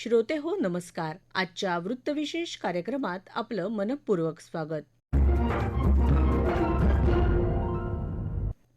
श्रोते हो नमस्कार. आजच्या वृत्तविशेष कार्यक्रमात आपलं मनपूर्वक स्वागत.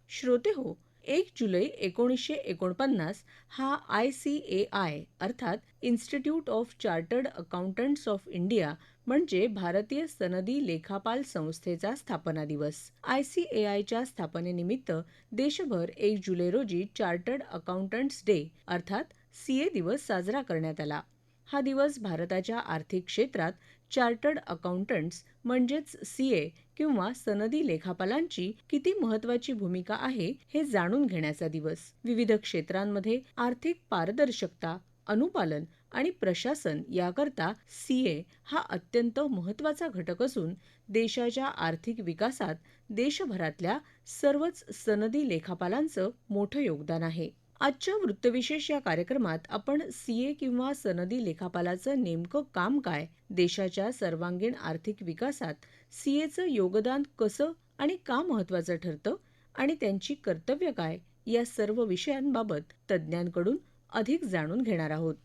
श्रोते हो एक जुलै एकोणीसशे एकोणपन्नास हा आय सी ए आय अर्थात institute of chartered accountants of India म्हणजे भारतीय सनदी लेखापाल संस्थेचा स्थापना दिवस. आय सी ए आयच्या स्थापनेनिमित्त देशभर एक जुलै रोजी चार्टर्ड अकाउंटंट्स डे अर्थात सी ए दिवस साजरा करण्यात आला. हा दिवस भारताच्या आर्थिक क्षेत्रात चार्टर्ड अकाउंटंट्स म्हणजेच सीए किंवा सनदी लेखापालांची किती महत्वाची भूमिका आहे हे जाणून घेण्याचा दिवस. विविध क्षेत्रांमध्ये आर्थिक पारदर्शकता अनुपालन आणि प्रशासन याकरता सीए हा अत्यंत महत्त्वाचा घटक असून देशाच्या आर्थिक विकासात देशभरातल्या सर्वच सनदी लेखापालांचं मोठं योगदान आहे. आजच्या वृत्तविशेष या कार्यक्रमात आपण सीए किंवा सनदी लेखापालाचं नेमकं काम काय देशाच्या सर्वांगीण आर्थिक विकासात सीएचं योगदान कसं आणि का महत्वाचं ठरतं आणि त्यांची कर्तव्य काय या सर्व विषयांबाबत तज्ज्ञांकडून अधिक जाणून घेणार आहोत.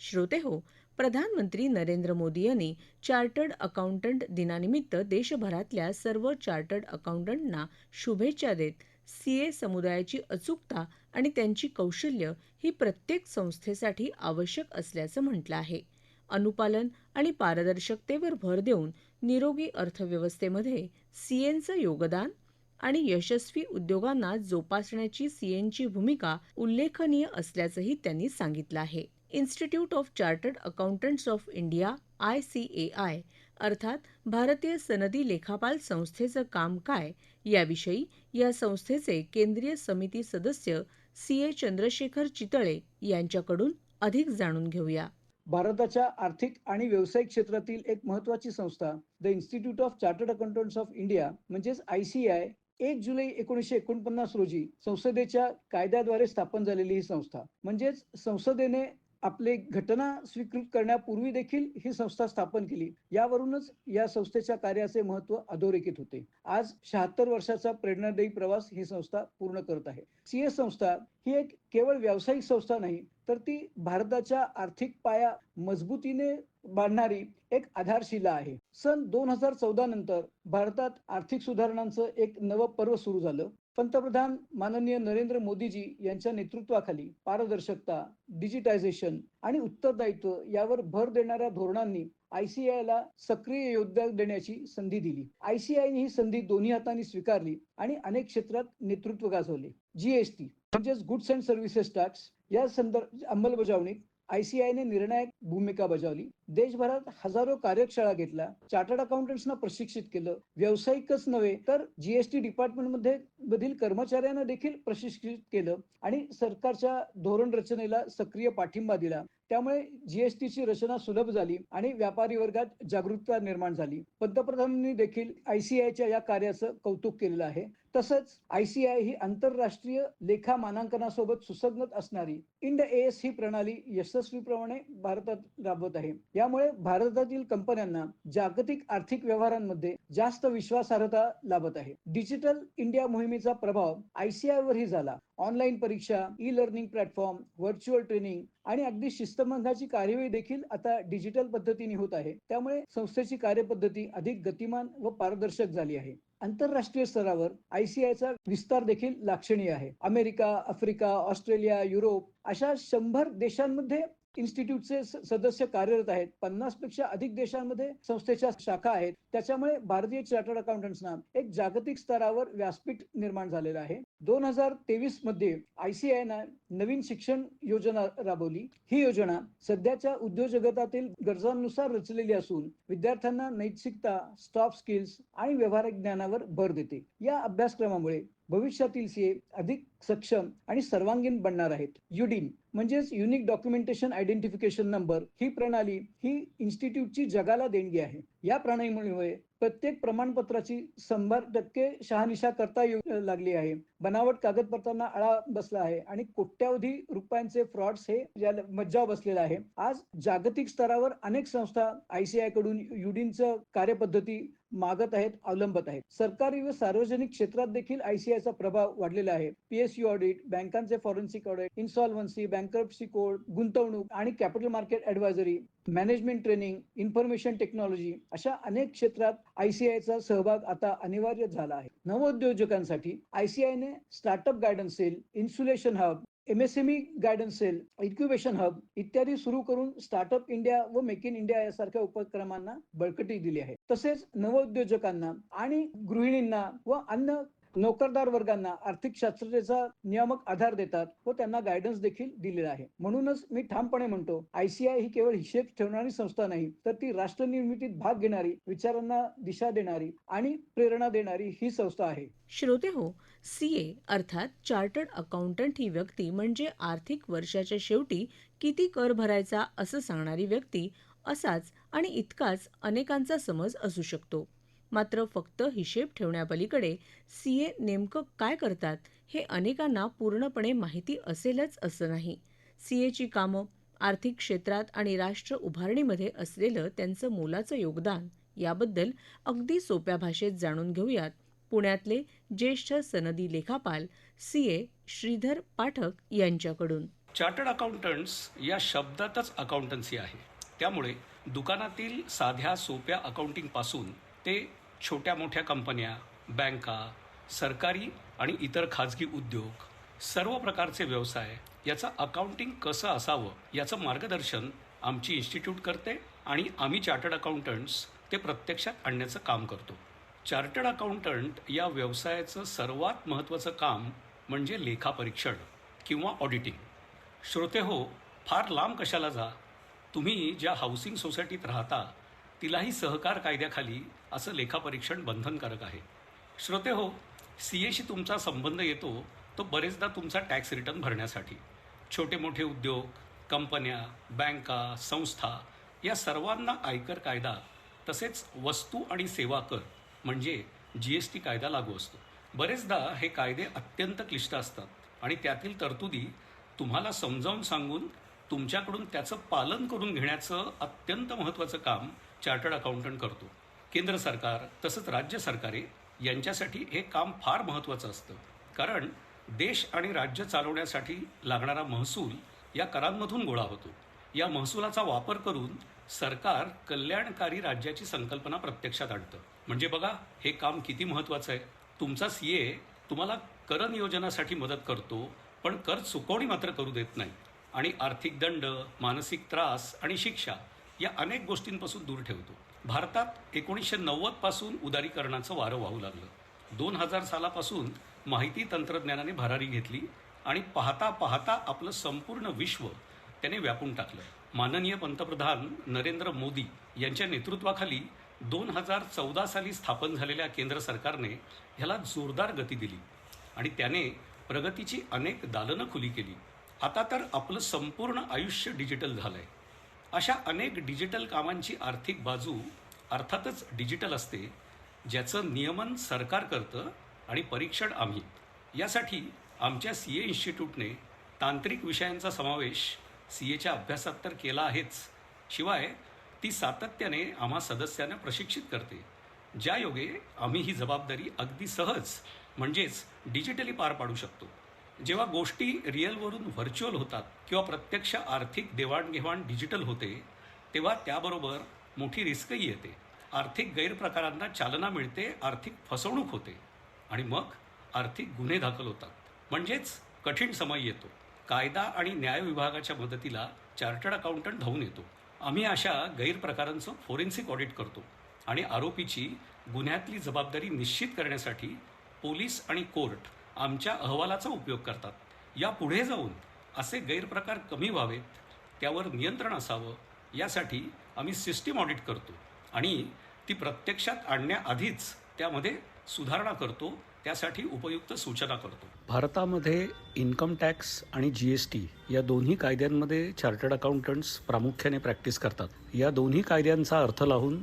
श्रोते हो प्रधानमंत्री नरेंद्र मोदी यांनी चार्टर्ड अकाउंटंट दिनानिमित्त देशभरातल्या सर्व चार्टर्ड अकाउंटंटना शुभेच्छा देत सीए समुदायाची अचूकता आणि त्यांची कौशल्य ही प्रत्येक संस्थेसाठी आवश्यक असल्याचं म्हटलं आहे. अनुपालन आणि पारदर्शकतेवर भर देऊन निरोगी अर्थव्यवस्थेमध्ये सीएनचं योगदान आणि यशस्वी उद्योगांना जोपासण्याची सीएनची भूमिका उल्लेखनीय असल्याचंही त्यांनी सांगितलं आहे. Institute of chartered accountants of India I C A I अर्थात भारतीय सनदी लेखापाल संस्थेचं काम काय याविषयी या संस्थेचे केंद्रीय समिती सदस्य सी ए चंद्रशेखर चितळे यांच्याकडून अधिक जाणून घेऊया. भारताच्या आर्थिक आणि व्यावसायिक क्षेत्रातील एक महत्वाची संस्था the institute of chartered accountants of India म्हणजेच आय सी आय एक जुलै एकोणीसशे एकोणपन्नास रोजी संसदेच्या कायद्याद्वारे स्थापन झालेली ही संस्था. म्हणजेच संसदेने आपले घटना स्वीकृत करण्यापूर्वी देखील ही संस्था स्थापन केली. यावरूनच या संस्थेच्या कार्याचे महत्त्व अधोरेखित होते. आज शहात्तर वर्षाचा प्रेरणादायी प्रवास ही संस्था पूर्ण करत आहे. सीएस संस्था ही एक केवळ व्यावसायिक संस्था नाही तर ती भारताच्या आर्थिक पाया मजबूतीने बांधणारी एक आधारशिला आहे. सन दोन हजार चौदा नंतर भारतात आर्थिक सुधारणांचं एक नवं पर्व सुरू झालं. पंतप्रधान माननीय नरेंद्र मोदीजी यांच्या नेतृत्वाखाली पारदर्शकता डिजिटायझेशन आणि उत्तरदायित्व यावर भर देणाऱ्या धोरणांनी आयसीआयला सक्रिय योगदान देण्याची संधी दिली. आयसीआयने ही संधी दोन्ही हातांनी स्वीकारली आणि अनेक क्षेत्रात नेतृत्व गाजवले. जीएसटी म्हणजेच गुड्स अँड सर्व्हिसेस टॅक्स या संदर्भ अंमलबजावणीत आयसीआयने निर्णायक भूमिका बजावली. देशभरात हजारो कार्यशाळा घेतल्या. चार्टर्ड अकाउंटंट्सना प्रशिक्षित केलं. व्यावसायिकच नव्हे तर जीएसटी डिपार्टमेंटमध्ये मधील कर्मचाऱ्यांना देखील प्रशिक्षित केलं आणि सरकारच्या धोरण रचनेला सक्रिय पाठिंबा दिला. त्यामुळे जीएसटीची रचना सुलभ झाली आणि व्यापारी वर्गात जागरूकता निर्माण झाली. पंतप्रधानांनी देखील आयसीआयच्या या कार्याचं कौतुक केलेलं आहे. तसंच आयसीआय ही आंतरराष्ट्रीय लेखा मानांकनासोबत सुसंगत असणारी इंड एस ही प्रणाली यशस्वीप्रमाणे भारतात राबवत आहे. यामुळे भारतातील कंपन्यांना जागतिक आर्थिक व्यवहारांमध्ये जास्त विश्वासार्हता लाभत आहे. डिजिटल इंडिया मोहिमेचा प्रभाव आयसीआय वरही झाला. ऑनलाईन परीक्षा E learning platform virtual training आणि अगदी शिस्तभंगाची कार्यवाही देखील आता डिजिटल पद्धतीने होत आहे. त्यामुळे संस्थेची कार्यपद्धती अधिक गतिमान व पारदर्शक झाली आहे. आंतरराष्ट्रीय स्तरावर आयसीआयचा विस्तार देखील लाक्षणीय आहे. अमेरिका आफ्रिका ऑस्ट्रेलिया युरोप अशा शंभर देशांमध्ये इन्स्टिट्यूटचे सदस्य कार्यरत आहेत. पन्नासपेक्षा अधिक देशांमध्ये संस्थेच्या शाखा आहेत. त्याच्यामुळे भारतीय चार्टर्ड अकाउंटंट्सना एक जागतिक स्तरावर व्यासपीठ निर्माण झालेलं आहे. दोन हजार तेवीसमध्ये आयसीआय नवीन शिक्षण योजना राबवली. ही योजना सध्याच्या उद्योग जगतातील गरजांनुसार रचलेली असून विद्यार्थ्यांना नैतिकता स्टॉप स्किल्स आणि व्यवहारिक ज्ञानावर भर देते. या अभ्यासक्रमामुळे भविष्यातील सीए अधिक सक्षम आणि सर्वांगीण बनणार आहेत. युडीन म्हणजेच युनिक डॉक्युमेंटेशन आयडेंटिफिकेशन नंबर ही प्रणाली ही इन्स्टिट्यूटची जगाला देणगी आहे. या प्रणालीमुळे प्रत्येक प्रमाणपत्राची शंभर टक्के शहानिशा करता येऊ लागली आहे. बनावट कागदपत्रांना आळा बसला आहे आणि कोट्यावधी रुपयांचे फ्रॉड्स हे मज्जाव बसलेला आहे. आज जागतिक स्तरावर अनेक संस्था आयसीआयकडून युडीनचं कार्यपद्धती मागत आहेत अवलंबत आहेत. सरकारी व सार्वजनिक क्षेत्रात देखील आयसीआयचा प्रभाव वाढलेला आहे. पीएसयू ऑडिट बँकांचे forensic audit insolvency bankruptcy code गुंतवणूक आणि capital market advisory management training information technology अशा अनेक क्षेत्रात आयसीआयचा सहभाग आता अनिवार्य झाला आहे. नवोद्योजकांसाठी आयसीआयने startup guidance cell insulation hub MSME guidance cell incubation hub इत्यादी सुरू करून स्टार्टअप इंडिया व मेक इन इंडिया यासारख्या उपक्रमांना बळकटी दिली आहे. तसेच नवोद्योजकांना आणि गृहिणींना व अन्य नोकरदार वर्गांना आर्थिक शास्त्रतेचा नियामक आधार देतात व त्यांना गायडन्स देखील दिलेला आहे. म्हणूनच मी ठामपणे म्हणतो आयसीआय ही केवळ हिशेब ठेवणारी संस्था नाही तर ती राष्ट्र निर्मितीत भाग घेणारी विचारांना दिशा देणारी आणि प्रेरणा देणारी ही संस्था आहे. श्रोते हो सीए अर्थात चार्टर्ड अकाउंटंट ही व्यक्ती म्हणजे आर्थिक वर्षाच्या शेवटी किती कर भरायचा असं सांगणारी व्यक्ती असाच आणि इतकाच अनेकांचा समज असू शकतो. मात्र फक्त हिशेब ठेवण्यापलीकडे सीए नेमकं काय करतात हे अनेकांना पूर्णपणे माहिती असेलच असं नाही. सीएची कामं आर्थिक क्षेत्रात आणि राष्ट्र उभारणीमध्ये असलेलं त्यांचं मोलाचं योगदान याबद्दल अगदी सोप्या भाषेत जाणून घेऊयात. पुण्यातले ज्येष्ठ सनदी लेखापाल सीए श्रीधर पाठक यांच्याकडून. चार्टर्ड अकाउंटंट्स या शब्दातच अकाउंटन्सी आहे. त्यामुळे दुकानातील साध्या सोप्या अकाउंटिंगपासून ते छोट्या मोठ्या कंपन्या बँका सरकारी आणि इतर खाजगी उद्योग सर्व प्रकारचे व्यवसाय याचं अकाउंटिंग कसं असावं याचं मार्गदर्शन आमची इन्स्टिट्यूट करते आणि आम्ही चार्टर्ड अकाउंटंट्स ते प्रत्यक्षात आणण्याचं काम करतो. चार्टर्ड अकाउंटंट या व्यवसायाचं सर्वात महत्त्वाचं काम म्हणजे लेखापरीक्षण किंवा ऑडिटिंग श्रोते हो फार लांब कशाला जा? तुम्ही ज्या हाऊसिंग सोसायटीत राहता तिलाही सहकार कायद्याखाली असं लेखापरीक्षण बंधनकारक आहे. श्रोते हो सी एशी तुमचा संबंध येतो तो बरेचदा तुमचा टॅक्स रिटर्न भरण्यासाठी. छोटे मोठे उद्योग कंपन्या बँका संस्था या सर्वांना आयकर कायदा तसेच वस्तू आणि सेवा कर म्हणजे जी एस टी कायदा लागू असतो. बरेचदा हे कायदे अत्यंत क्लिष्ट असतात आणि त्यातील तरतुदी तुम्हाला समजावून सांगून तुमच्याकडून त्याचं पालन करून घेण्याचं अत्यंत महत्त्वाचं काम चार्टर्ड अकाउंटंट करतो. केंद्र सरकार तसंच राज्य सरकारे यांच्यासाठी हे काम फार महत्त्वाचं असतं. कारण देश आणि राज्य चालवण्यासाठी लागणारा महसूल या करांमधून गोळा होतो. या महसुलाचा वापर करून सरकार कल्याणकारी राज्याची संकल्पना प्रत्यक्षात आणतं. म्हणजे बघा हे काम किती महत्त्वाचं आहे. तुमचा सी ए तुम्हाला कर नियोजनासाठी मदत करतो पण कर चुकवणी मात्र करू देत नाही. आणि आर्थिक दंड मानसिक त्रास आणि शिक्षा या अनेक गोष्टींपासून दूर ठेवतो. भारतात एकोणीसशे नव्वदपासून उदारीकरणाचं वारं वाहू लागलं. दोन हजार सालापासून माहिती तंत्रज्ञानाने भरारी घेतली आणि पाहता पाहता आपलं संपूर्ण विश्व त्याने व्यापून टाकलं. माननीय पंतप्रधान नरेंद्र मोदी यांच्या नेतृत्वाखाली दोन हजार चौदा साली स्थापन झालेल्या केंद्र सरकारने ह्याला जोरदार गती दिली आणि त्याने प्रगतीची अनेक दालनं खुली केली. आता तर आपलं संपूर्ण आयुष्य डिजिटल झालं आहे अशा अनेक डिजिटल कामांची आर्थिक बाजू अर्थातच डिजिटल असते ज्याचं नियमन सरकार करतं आणि परीक्षण आम्ही. यासाठी आमच्या सी ए इन्स्टिट्यूटने तांत्रिक विषयांचा समावेश सी एच्या अभ्यासात तर केला आहेच. शिवाय ती सातत्याने आम्हा सदस्यांना प्रशिक्षित करते. ज्यायोगे आम्ही ही जबाबदारी अगदी सहज म्हणजेच डिजिटली पार पाडू शकतो. जेव्हा गोष्टी रिअलवरून व्हर्च्युअल होतात किंवा प्रत्यक्ष आर्थिक देवाणघेवाण डिजिटल होते तेव्हा त्याबरोबर मोठी रिस्कही येते. आर्थिक गैरप्रकारांना चालना मिळते आर्थिक फसवणूक होते आणि मग आर्थिक गुन्हे दाखल होतात. म्हणजेच कठीण समय येतो. कायदा आणि न्याय विभागाच्या मदतीला चार्टर्ड अकाउंटंट धावून येतो. आम्ही अशा गैरप्रकारांचं फोरेन्सिक ऑडिट करतो आणि आरोपीची गुन्ह्यातली जबाबदारी निश्चित करण्यासाठी पोलीस आणि कोर्ट आमच्या अहवालाचा उपयोग करतात. या पुढे जाऊन असे गैरप्रकार कमी व्हावेत त्यावर नियंत्रण असावं यासाठी आम्ही सिस्टीम ऑडिट करतो आणि ती प्रत्यक्षात आणण्याआधीच त्यामध्ये सुधारणा करतो त्यासाठी उपयुक्त सूचना करतो. भारतामध्ये इन्कम टॅक्स आणि जी एस टी या दोन्ही कायद्यांमध्ये चार्टर्ड अकाउंटंट्स प्रामुख्याने प्रॅक्टिस करतात. या दोन्ही कायद्यांचा अर्थ लावून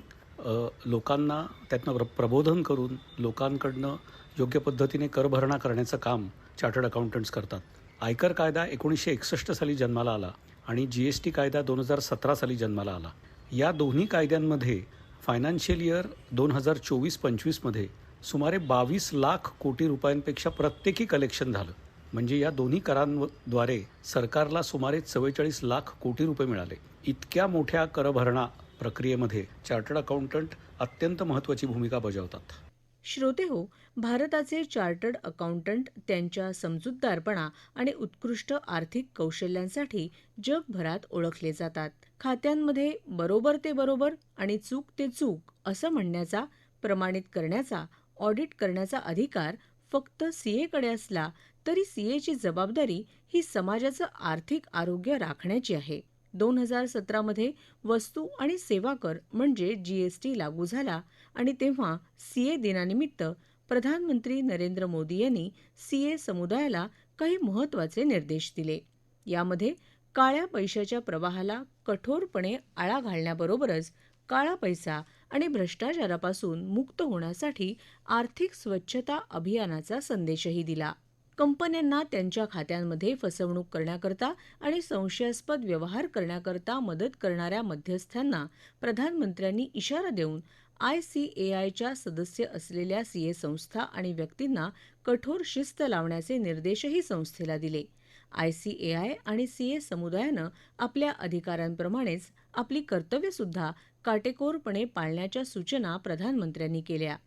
लोकांना त्यातनं प्र प्रबोधन करून लोकांकडनं योग्य पद्धतीने करभरणा करण्याचं काम चार्टर्ड अकाउंटंट्स करतात. आयकर कायदा एकोणीसशे एकसष्ट साली जन्माला आला आणि जी एस टी कायदा दोन हजार सतरा साली जन्माला आला. या दोन्ही कायद्यांमध्ये फायनान्शियल इयर दोन हजार चोवीस पंचवीसमध्ये सुमारे बावीस लाख कोटी रुपयांपेक्षा प्रत्येकी कलेक्शन झालं. म्हणजे या दोन्ही करांद्वारे सरकारला सुमारे चव्वेचाळीस लाख कोटी रुपये मिळाले. इतक्या मोठ्या करभरणा प्रक्रियेमध्ये चार्टर्ड अकाउंटंट अत्यंत महत्त्वाची भूमिका बजावतात. श्रोते हो भारताचे चार्टर्ड अकाउंटंट त्यांच्या समजूतदारपणा आणि उत्कृष्ट आर्थिक कौशल्यांसाठी जगभरात ओळखले जातात. खात्यांमध्ये बरोबर ते बरोबर आणि चूक ते चूक असं म्हणण्याचा प्रमाणित करण्याचा ऑडिट करण्याचा अधिकार फक्त सीएकडे असला तरी सीएची जबाबदारी ही समाजाचं आर्थिक आरोग्य राखण्याची आहे. दोन हजार सतरामध्ये वस्तू आणि सेवा कर म्हणजे जीएसटी लागू झाला आणि तेव्हा सीए दिनानिमित्त प्रधानमंत्री नरेंद्र मोदी यांनी सीए समुदायाला काही महत्त्वाचे निर्देश दिले. यामध्ये काळ्या पैशाच्या प्रवाहाला कठोरपणे आळा घालण्याबरोबरच काळा पैसा आणि भ्रष्टाचारापासून मुक्त होण्यासाठी आर्थिक स्वच्छता अभियानाचा संदेशही दिला. कंपन्यांना त्यांच्या खात्यांमध्ये फसवणूक करण्याकरता आणि संशयास्पद व्यवहार करण्याकरता मदत करणाऱ्या मध्यस्थांना प्रधानमंत्र्यांनी इशारा देऊन आयसीएआयच्या सदस्य असलेल्या सीए संस्था आणि व्यक्तींना कठोर शिस्त लावण्याचे निर्देशही संस्थेला दिले. आयसीएआय आणि सीए समुदायानं आपल्या अधिकारांप्रमाणेच आपली कर्तव्यसुद्धा काटेकोरपणे पाळण्याच्या सूचना प्रधानमंत्र्यांनी केल्या.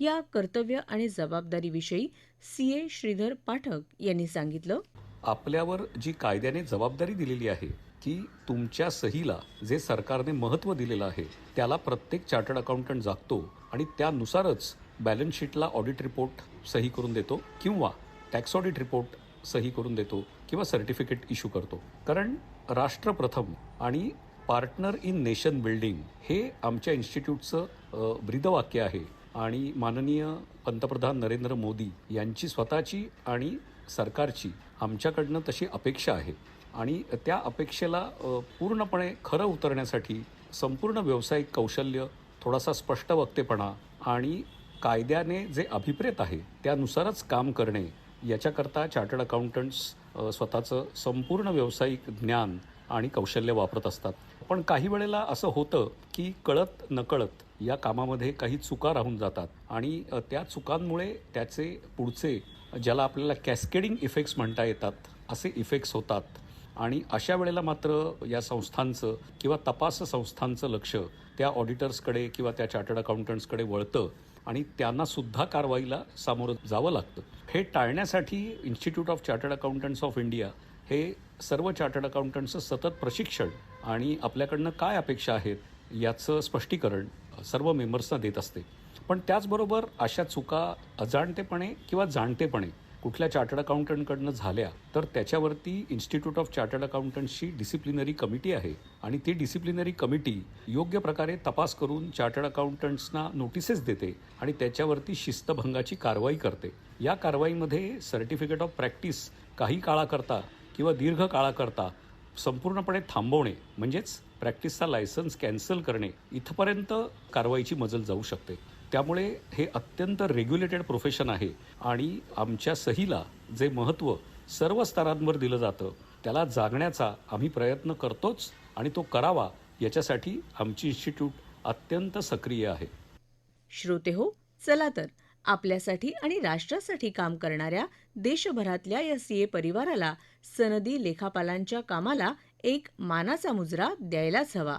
या कर्तव्य आणि जबाबदारीविषयी सीए श्रीधर पाठक यांनी सांगितलं. आपल्यावर जी कायद्याने जबाबदारी दिलेली आहे की तुमच्या सहीला जे सरकारने महत्त्व दिलेलं आहे त्याला प्रत्येक चार्टर्ड अकाउंटंट जागतो आणि त्यानुसारच बॅलन्स शीटला ऑडिट रिपोर्ट सही करून देतो किंवा टॅक्स ऑडिट रिपोर्ट सही करून देतो किंवा सर्टिफिकेट इश्यू करतो. कारण राष्ट्र प्रथम आणि पार्टनर इन नेशन बिल्डिंग हे आमच्या इन्स्टिट्यूटचं ब्रीदवाक्य आहे आणि माननीय पंतप्रधान नरेंद्र मोदी यांची स्वतःची आणि सरकारची आमच्याकडनं तशी अपेक्षा आहे. आणि त्या अपेक्षेला पूर्णपणे खरं उतरण्यासाठी संपूर्ण व्यावसायिक कौशल्य थोडासा स्पष्ट वक्तेपणा आणि कायद्याने जे अभिप्रेत आहे त्यानुसारच काम करणे याच्याकरता चार्टर्ड अकाउंटंट्स स्वतःचं संपूर्ण व्यावसायिक ज्ञान आणि कौशल्य वापरत असतात. पण काही वेळेला असं होतं की कळत नकळत या कामामध्ये काही चुका राहून जातात आणि त्या चुकांमुळे त्याचे पुढचे ज्याला आपल्याला कॅस्केडिंग इफेक्ट्स म्हणता येतात असे इफेक्ट्स होतात. आणि अशा वेळेला मात्र या संस्थांचं किंवा तपास संस्थांचं लक्ष त्या ऑडिटर्सकडे किंवा त्या चार्टर्ड अकाउंटंट्सकडे वळतं आणि त्यांना सुद्धा कारवाईला सामोरं जावं लागतं. हे टाळण्यासाठी institute of chartered accountants of India हे सर्व चार्टर्ड अकाउंटंट्सचं सतत प्रशिक्षण आणि आपल्याकडनं काय अपेक्षा आहेत याचं स्पष्टीकरण सर्व मेंबर्सना देत असते. पण त्याचबरोबर अशा चुका अजाणतेपणे किंवा जाणतेपणे कुठल्या चार्टर्ड अकाउंटंटकडनं झाल्या तर त्याच्यावरती इन्स्टिट्यूट ऑफ चार्टर्ड अकाउंटंटशी डिसिप्लिनरी कमिटी आहे. आणि ती डिसिप्लिनरी कमिटी योग्य प्रकारे तपास करून चार्टर्ड अकाउंटंट्सना नोटिसेस देते आणि त्याच्यावरती शिस्तभंगाची कारवाई करते. या कारवाईमध्ये सर्टिफिकेट ऑफ प्रॅक्टिस काही काळाकरता किंवा दीर्घ काळाकरता संपूर्णपणे थांबवणे म्हणजेच प्रॅक्टिसचा लायसन्स कॅन्सल करणे इथपर्यंत कारवाईची मजल जाऊ शकते. त्यामुळे हे अत्यंत रेग्युलेटेड प्रोफेशन आहे. आणि आमच्या सहीला जे महत्त्व सर्व स्तरांवर दिलं जातं त्याला जागण्याचा आम्ही प्रयत्न करतोच आणि तो करावा याच्यासाठी आमची इन्स्टिट्यूट अत्यंत सक्रिय आहे. श्रोते हो चला तर आपल्यासाठी आणि राष्ट्रासाठी काम करणाऱ्या देशभरातल्या या सीए परिवाराला सनदी लेखापालांच्या कामाला एक मानाचा मुजरा द्यायलाच हवा.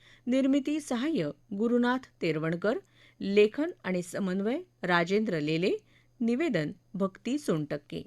निर्मिती सहाय्य गुरुनाथ तेरवणकर लेखन आणि समन्वय राजेंद्र लेले निवेदन भक्ती सोनटक्के.